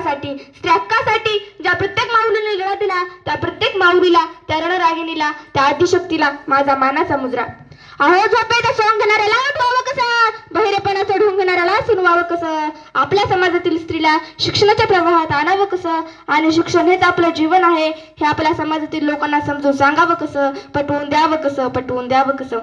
हक्कासाठी स्त्री हक्कासाठी ज्या प्रत्येक माऊलीने लढा दिला त्या प्रत्येक माऊलीला त्या रणरागिणीला त्या आदिशक्तीला माझा मानाचा मुजरा. अहो झोपेचा सोंग घेणाऱ्याला उठवावं कसं? बहिरेपणाचं ढोंग घेणाऱ्याला सुनवावं कसं? आपल्या समाजातील स्त्रीला शिक्षणाच्या प्रवाहात आणावं कसं? आणि शिक्षण हेच आपलं जीवन आहे हे आपल्या समाजातील लोकांना समजून सांगावं कसं? पटवून द्यावं कसं? पटवून द्यावं कसं?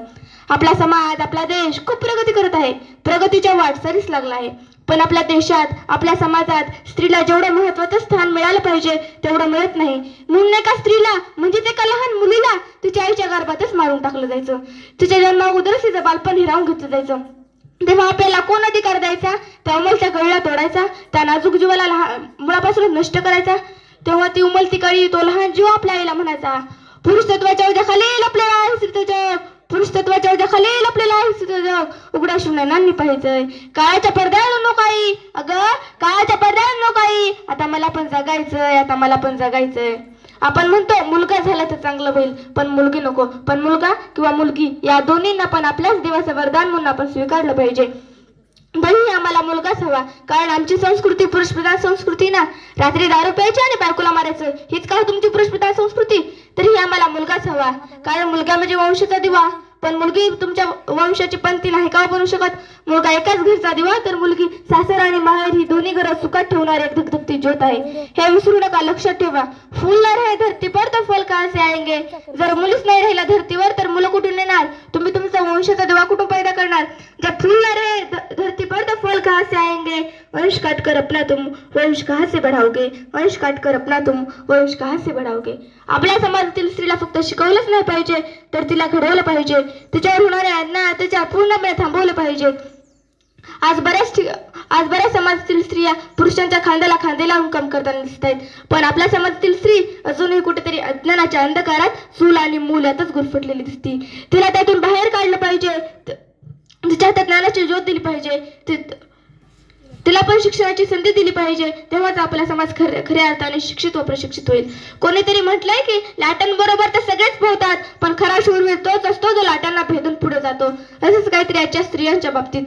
आपला समाज आपला देश खूप प्रगती करत आहे. प्रगतीच्या वाटचालीस लागला आहे. पण आपल्या देशात आपल्या समाजात स्त्रीला जेवढं महत्वाचं स्थान मिळालं पाहिजे तेवढं मिळत नाही. म्हणून एका स्त्रीला म्हणजे एका लहान मुलीला तिच्या आईच्या गर्भातच मारून टाकलं जायचं. तिच्या जन्मा अगोदरच तिचं बालपण हिरावून घेतलं जायचं. तेव्हा आपल्याला कोण अधिकार द्यायचा? त्या उमलच्या कळीला तोडायचा. त्या नाजूक जीवाला लहान मुळापासून नष्ट करायचा. तेव्हा ती उमलती कळी तो लहान जीव आपल्या आईला म्हणायचा पुरुष तत्वाच्या ओझ्याखाली आपल्याला आहे जग पुरुष तत्वाच्या ओझ्याखाली आपल्याला जग उघड्या शून्यानांनी पाहायचंय काळाच्या पडद्यावर नो काही अगं काळाच्या पडद्यावर नो काही आता मला पण जगायचंय आता मला पण जगायचंय आपण म्हणतो मुलगा झाला तर चांगलं होईल पण मुलगी नको. पण मुलगा किंवा मुलगी या दोन्हींना पण आपल्याच देवाचं वरदान म्हणून आपण स्वीकारलं पाहिजे. तरीही आम्हाला मुलगाच हवा. कारण आमची संस्कृती पुरुषप्रधान संस्कृती ना. रात्री दारू प्यायची आणि बायकोला मारायचं. हीच का हो तुमची पुरुषप्रधान प्रधान संस्कृती तरीही आम्हाला मुलगाच हवा कारण मुलगा म्हणजे वंशाचा दिवा. पण मुलगी तुमच्या वंशाची पंथी नाही का बनू शकत? मुलगा एकाच घरचा दिवा तर मुलगी सासर आणि माहेर ही दोन्ही घर सुखात ठेवणारी एक धगधगती ज्योत आहे. हे विसरू नका लक्षात ठेवा. फुल न रहे धरती पर तर फल कहाँ से आएंगे? जर मुलीच नाही राहिला धरतीवर तर मुलं कुठून येणार? तुम्ही तुमचा वंशाचा दिवा कुठून पैदा करणार? जर फुल न रहे धरती पर फल कहाँ से आएंगे? वंश काट कर अपना तुम वंश कहाँ से बढ़ाओगे? वंश काट कर अपना तुम वंश कहाँ से बढ़ाओगे? आपल्या समाजातील स्त्रीला तर शिकवलंच नाही पाहिजे तर तिला घडवलं पाहिजे. तिच्यावर होणाऱ्या अन्याय त्याच्या पूर्णपणे थांबवलं पाहिजे. आज बऱ्याच ठिक आज बऱ्याच समाजातील स्त्रिया पुरुषांच्या खांद्याला खांदे लावून काम करताना दिसत आहेत पण आपल्या समाजातील स्त्री अजूनही कुठेतरी अज्ञानाच्या अंधकारात चूल आणि मूल यातच गुरफटलेली दिसती. तिला त्यातून बाहेर काढलं पाहिजे. तिच्या हातात ज्ञानाची ज्योत दिली पाहिजे. ति- तिला पण शिक्षणाची संधी दिली पाहिजे. तेव्हाच आपला समाज खऱ्या खऱ्या अर्थाने शिक्षित व प्रशिक्षित होईल. कोणीतरी म्हटलंय की लाटांबरोबर तर सगळेच पोहतात पण खरा शूरवीर तोच असतो जो लाटांना भेदून पुढे जातो. असंच काहीतरी आजच्या स्त्रियांच्या बाबतीत.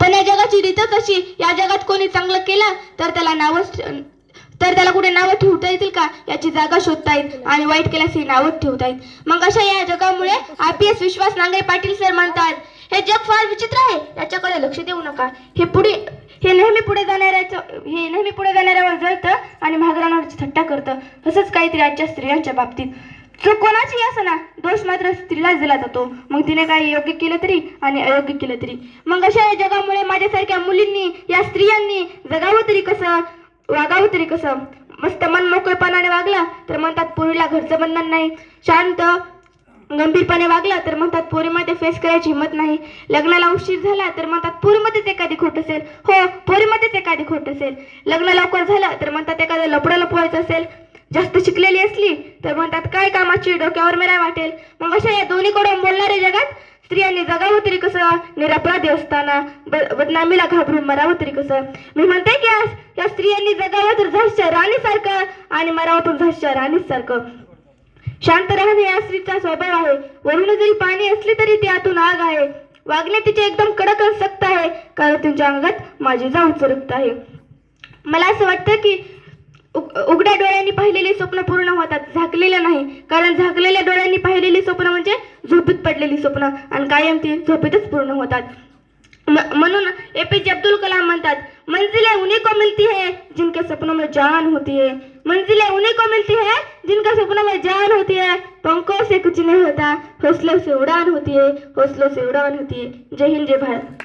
पण या जगाची रीतच अशी या जगात कोणी चांगलं केलं तर त्याला नावच तर त्याला कुठे नावं ठेवता येतील का? याची जागा शोधता येईल आणि वाईट केल्यास ही नावं ठेवता येईल. मग अशा या जगामुळे I P S Vishwas Nangare Patil sir म्हणतात हे जग फार विचित्र आहे. याच्याकडे लक्ष देऊ नका. हे पुढे हे नेहमी पुढे जाणाऱ्याचं हे नेहमी पुढे जाणाऱ्यावर जळतं आणि महागरांवर थट्टा करतं. तसंच काहीतरी आजच्या स्त्रियांच्या बाबतीत. चूक कोणाची असं ना दोष मात्र स्त्रीलाच दिला जातो मग तिने काही योग्य केलं तरी आणि अयोग्य केलं तरी? मग अशा या जगामुळे माझ्यासारख्या मुलींनी या स्त्रियांनी जगावं तरी कसं? वागावं तरी कसं? मस्त मन मोकळेपणाने वागला तर म्हणतात पोरीला घरचं बंधन नाही. शांत गंभीरपणे वागला तर म्हणतात पोरीमध्ये फेस करायची हिंमत नाही. लग्नाला उशीर झाला तर म्हणतात पोरीमध्येच एखादी खोट असेल. हो पोरीमध्येच एखादी खोट असेल. लग्न लवकर झालं तर म्हणतात एखादं लपडं लपवायचं असेल. जास्त शिकलेली असली तर म्हणतात काय कामाची डोक्यावर मेरा वाटेल. मग अशा या दोन्हीकडून बोलणाऱ्या जगात स्त्रियांनी जगावं तरी कसं? निरपराधी असताना ब- बदनामीला घाबरून मरावं तरी कसं? मी म्हणते की आज या स्त्रियांनी जगावं तर झाशीच्या राणीसारखं आणि मरावं पण झाशीच्या राणीसारखं. शांत राहणे या स्त्रीचा स्वभाव आहे. वरून जरी पाणी असले तरी ती आतून आग आहे. वागणे तिचे एकदम कडक आणि सक्त आहे. कारण तुमच्या अंगात माझी जाऊ चरकत आहे. मला असं वाटतं की उग- उघड्या डोळ्यांनी पाहिलेली स्वप्न पूर्ण होतात. झाकलेलं नाही. कारण झाकलेल्या डोळ्यांनी पाहिलेली स्वप्न म्हणजे झोपेत पडलेली स्वप्न. आणि कायम ती झोपेतच पूर्ण होतात. म- म्हणून ए पी जे अब्दुल कलाम म्हणतात मंजिले उन्हीं को मिलती है जिनके सपनों में जान होती है. मंजिले उन्हीं को मिलती है जिनके सपनों में जान होती है पंखों से कुछ नहीं होता हौसलों से उड़ान होती है हौसलों से उड़ान होती है जय हिंद जय भारत.